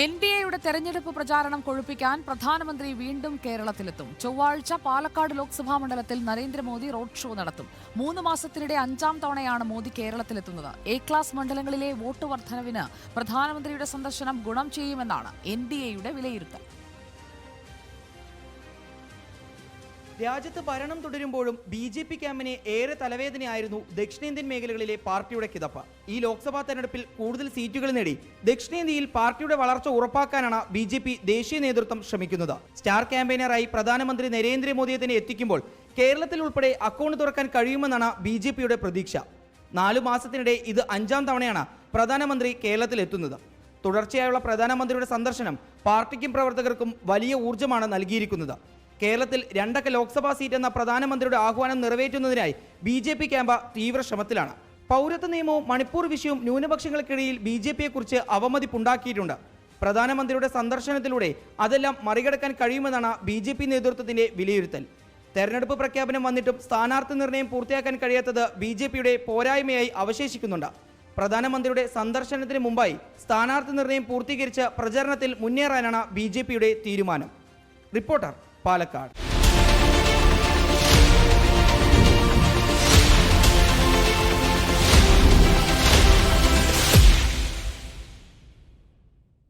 N D എയുടെ തെരഞ്ഞെടുപ്പ് പ്രചാരണം കൊഴുപ്പിക്കാൻ പ്രധാനമന്ത്രി വീണ്ടും കേരളത്തിലെത്തും. ചൊവ്വാഴ്ച പാലക്കാട് ലോക്സഭാ മണ്ഡലത്തിൽ നരേന്ദ്രമോദി റോഡ് ഷോ നടത്തും. മൂന്ന് മാസത്തിനിടെ അഞ്ചാം തവണയാണ് മോദി കേരളത്തിലെത്തുന്നത്. എ ക്ലാസ് മണ്ഡലങ്ങളിലെ വോട്ട് വർധനവിന് പ്രധാനമന്ത്രിയുടെ സന്ദർശനം ഗുണം ചെയ്യുമെന്നാണ് എൻ ഡി എയുടെ വിലയിരുത്തൽ. രാജ്യത്ത് ഭരണം തുടരുമ്പോഴും ബി ജെ പി ക്യാമ്പിന് ഏറെ തലവേദനയായിരുന്നു ദക്ഷിണേന്ത്യൻ മേഖലകളിലെ പാർട്ടിയുടെ കിതപ്പ്. ഈ ലോക്സഭാ തെരഞ്ഞെടുപ്പിൽ കൂടുതൽ സീറ്റുകൾ നേടി ദക്ഷിണേന്ത്യയിൽ പാർട്ടിയുടെ വളർച്ച ഉറപ്പാക്കാനാണ് ബി ജെ പി ദേശീയ നേതൃത്വം ശ്രമിക്കുന്നത്. സ്റ്റാർ ക്യാമ്പയിനറായി പ്രധാനമന്ത്രി നരേന്ദ്രമോദിയെ തന്നെ എത്തിക്കുമ്പോൾ കേരളത്തിൽ ഉൾപ്പെടെ അക്കൗണ്ട് തുറക്കാൻ കഴിയുമെന്നാണ് ബി ജെ പിയുടെ പ്രതീക്ഷ. നാലു മാസത്തിനിടെ ഇത് അഞ്ചാം തവണയാണ് പ്രധാനമന്ത്രി കേരളത്തിൽ എത്തുന്നത് തുടർച്ചയായുള്ള പ്രധാനമന്ത്രിയുടെ സന്ദർശനം പാർട്ടിക്കും പ്രവർത്തകർക്കും വലിയ ഊർജമാണ് നൽകിയിരിക്കുന്നത്. കേരളത്തിൽ രണ്ടക്ക ലോക്സഭാ സീറ്റ് എന്ന പ്രധാനമന്ത്രിയുടെ ആഹ്വാനം നിറവേറ്റുന്നതിനായി ബി ജെ പി ക്യാമ്പ തീവ്ര ശ്രമത്തിലാണ് പൗരത്വ നിയമവും മണിപ്പൂർ വിഷയവും ന്യൂനപക്ഷങ്ങൾക്കിടയിൽ ബി ജെ പിയെക്കുറിച്ച് അവമതിപ്പുണ്ടാക്കിയിട്ടുണ്ട്. പ്രധാനമന്ത്രിയുടെ സന്ദർശനത്തിലൂടെ അതെല്ലാം മറികടക്കാൻ കഴിയുമെന്നാണ് ബി ജെ പി നേതൃത്വത്തിന്റെ വിലയിരുത്തൽ. തെരഞ്ഞെടുപ്പ് പ്രഖ്യാപനം വന്നിട്ടും സ്ഥാനാർത്ഥി നിർണയം പൂർത്തിയാക്കാൻ കഴിയാത്തത് ബി ജെ പിയുടെ പോരായ്മയായി അവശേഷിക്കുന്നുണ്ട്. പ്രധാനമന്ത്രിയുടെ സന്ദർശനത്തിന് മുമ്പായി സ്ഥാനാർത്ഥി നിർണയം പൂർത്തീകരിച്ച് പ്രചരണത്തിൽ മുന്നേറാനാണ് ബി തീരുമാനം. റിപ്പോർട്ടർ പാലക്കാട്.